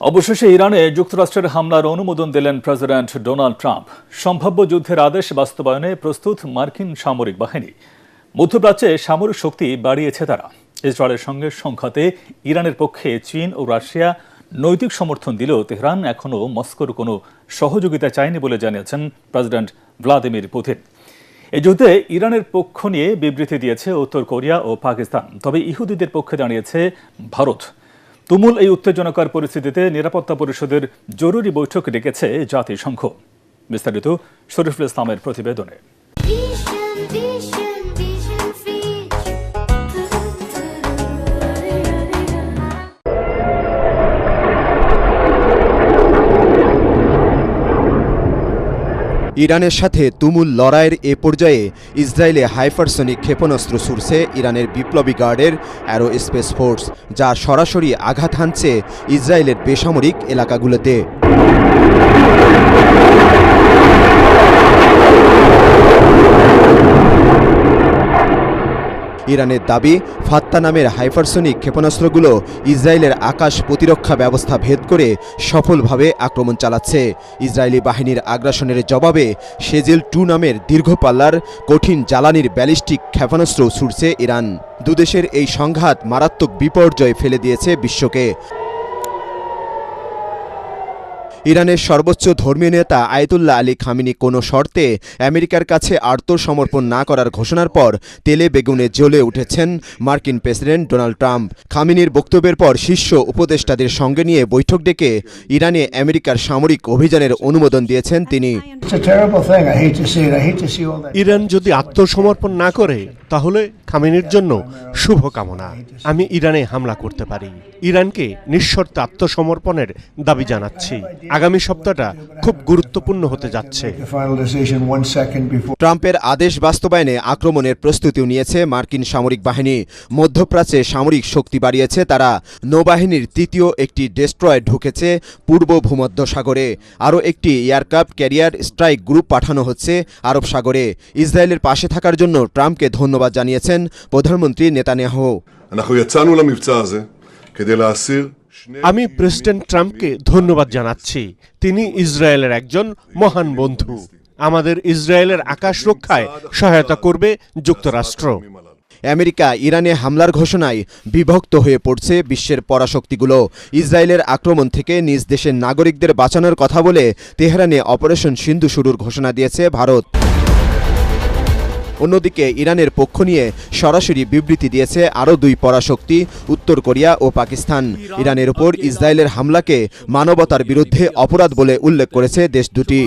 অবশেষে ইরানে যুক্তরাষ্ট্রের হামলার অনুমোদন দিলেন প্রেসিডেন্ট ডোনাল্ড ট্রাম্প। সম্ভাব্য যুদ্ধের আদেশ বাস্তবায়নে প্রস্তুত মার্কিন সামরিক বাহিনী। মধ্যপ্রাচ্যে সামরিক শক্তি বাড়িয়েছে তারা। ইসরায়েলের সঙ্গে সংঘাতে ইরানের পক্ষে চীন ও রাশিয়া নৈতিক সমর্থন দিলেও তেহরান এখনও মস্কোর কোনো সহযোগিতা চায়নি বলে জানিয়েছেন প্রেসিডেন্ট ভ্লাদিমির পুতিন। এই যুদ্ধে ইরানের পক্ষ নিয়ে বিবৃতি দিয়েছে উত্তর কোরিয়া ও পাকিস্তান। তবে ইহুদিদের পক্ষে দাঁড়িয়েছে ভারত। তুমুল এই উত্তেজনাকর পরিস্থিতিতে নিরাপত্তা পরিষদের জরুরি বৈঠক ডেকেছে জাতিসংঘ। বিস্তারিত শরীফুল ইসলামের প্রতিবেদনে। ইরানের সাথে তুমুল লড়াইয়ের এ পর্যায়ে ইসরায়েলে হাইপারসনিক ক্ষেপণাস্ত্র ছুড়ছে ইরানের বিপ্লবী গার্ডের অ্যারো স্পেস ফোর্স, যা সরাসরি আঘাত হানছে ইসরায়েলের বেসামরিক এলাকাগুলোতে। ইরানের দাবি, ফাত্তা নামের হাইপারসনিক ক্ষেপণাস্ত্রগুলো ইসরায়েলের আকাশ প্রতিরক্ষা ব্যবস্থা ভেদ করে সফলভাবে আক্রমণ চালাচ্ছে। ইসরায়েলি বাহিনীর আগ্রাসনের জবাবে সেজেল টু নামের দীর্ঘপাল্লার কঠিন জ্বালানির ব্যালিস্টিক ক্ষেপণাস্ত্র ছুটছে ইরান। দুদেশের এই সংঘাত মারাত্মক বিপর্যয় ফেলে দিয়েছে বিশ্বকে। ইরানের সর্বোচ্চ ধর্মীয় নেতা আয়তুল্লাহ আলী খামিনি কোনো শর্তে আমেরিকার কাছে আত্মসমর্পণ না করার ঘোষণার পর তেলে বেগুনে জ্বলে উঠেছেন মার্কিন প্রেসিডেন্ট ডোনাল্ড ট্রাম্প। খামিনির বক্তব্যের পর শীর্ষ উপদেষ্টাদের সঙ্গে নিয়ে বৈঠক ডেকে ইরানে আমেরিকার সামরিক অভিযানের অনুমোদন দিয়েছেন তিনি. ইরান যদি আত্মসমর্পণ না করে তাহলে খামেনির জন্য শুভ কামনা আমি ইরানে হামলা করতে পারি। ইরানকে নিঃশর্ত আত্মসমর্পণের দাবি জানাচ্ছি। আগামী সপ্তাহটা খুব গুরুত্বপূর্ণ হতে যাচ্ছে. ট্রাম্পের আদেশ বাস্তবায়নে আক্রমণের প্রস্তুতিও নিয়েছে মার্কিন সামরিক বাহিনী। মধ্যপ্রাচ্যে সামরিক শক্তি বাড়িয়েছে তারা। নৌবাহিনীর তৃতীয় একটি ডেস্ট্রয় ঢুকেছে পূর্ব ভূমধ্য সাগরে আরও একটি এয়ারক্রাফট ক্যারিয়ার স্ট্রাইক গ্রুপ পাঠানো হচ্ছে আরব সাগরে। ইসরায়েলের পাশে থাকার জন্য ট্রাম্পকে ধন্যবাদ জানিয়েছেন প্রধানমন্ত্রী নেতানিয়াহু। আমি প্রেসিডেন্ট ট্রাম্পকে ধন্যবাদ জানাচ্ছি। তিনি ইসরায়েলের একজন মহান বন্ধু। আমাদের ইসরায়েলের আকাশ রক্ষায় সহায়তা করবে যুক্তরাষ্ট্র। আমেরিকা ইরানে হামলার ঘোষণায় বিভক্ত হয়ে পড়ছে বিশ্বের পরাশক্তিগুলো। ইসরায়েলের আক্রমণ থেকে নিজ দেশের নাগরিকদের বাঁচানোর কথা বলে তেহরানে অপারেশন সিন্ধু শুরুর ঘোষণা দিয়েছে ভারত। অন্যদিকে ইরানের পক্ষ নিয়ে সরাসরি বিবৃতি দিয়েছে আরও দুই পরাশক্তি, উত্তর কোরিয়া ও পাকিস্তান। ইরানের উপর ইসরায়েলের হামলাকে মানবতার বিরুদ্ধে অপরাধ বলে উল্লেখ করেছে দেশ দুটি।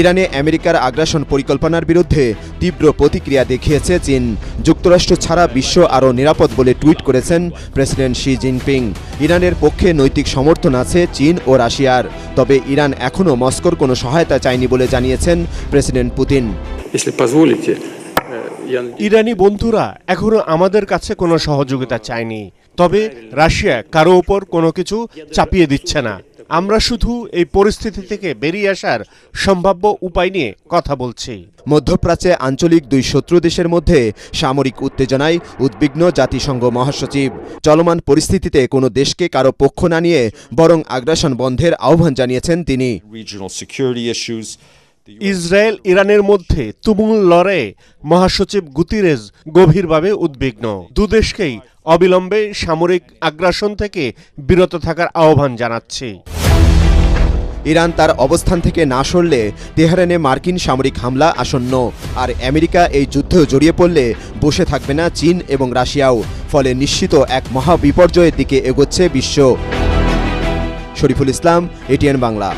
ইরানে আমেরিকার আগ্রাসন পরিকল্পনার বিরুদ্ধে তীব্র প্রতিক্রিয়া দেখিয়েছে চীন। যুক্তরাষ্ট্র ছাড়া বিশ্ব আরও নিরাপদ বলে টুইট করেছেন প্রেসিডেন্ট শি জিনপিং। ইরানের পক্ষে নৈতিক সমর্থন আছে চীন ও রাশিয়ার। তবে ইরান এখনও মস্কোর কোনো সহায়তা চায়নি বলে জানিয়েছেন প্রেসিডেন্ট পুতিন। ইরানি বন্ধুরা এখনও আমাদের কাছে কোনো সহযোগিতা চায়নি। তবে রাশিয়া কারও ওপর কোনো কিছু চাপিয়ে দিচ্ছে না। আমরা শুধু এই পরিস্থিতি থেকে বেরিয়ে আসার সম্ভাব্য উপায় নিয়ে কথা বলছি। মধ্যপ্রাচ্যে আঞ্চলিক দুই শত্রু দেশের মধ্যে সামরিক উত্তেজনায় উদ্বিগ্ন জাতিসংঘ মহাসচিব। চলমান পরিস্থিতিতে কোনো দেশকে কারও পক্ষ না নিয়ে বরং আগ্রাসন বন্ধের আহ্বান জানিয়েছেন তিনি। ইসরায়েল ইরানের মধ্যে তুমুল লড়াইয়ে মহাসচিব গুতিরেজ গভীরভাবে উদ্বিগ্ন। দুদেশকেই অবিলম্বে সামরিক আগ্রাসন থেকে বিরত থাকার আহ্বান জানাচ্ছি। ইরান তার অবস্থান থেকে না সরলে তেহরানে মার্কিন সামরিক হামলা আসন্ন, আর আমেরিকা এই যুদ্ধে জড়িয়ে পড়লে বসে থাকবে না চীন এবং রাশিয়াও, ফলে নিশ্চিত এক মহা বিপর্যয়ের দিকে এগোচ্ছে বিশ্ব। শরীফুল ইসলাম, এটিএন বাংলা।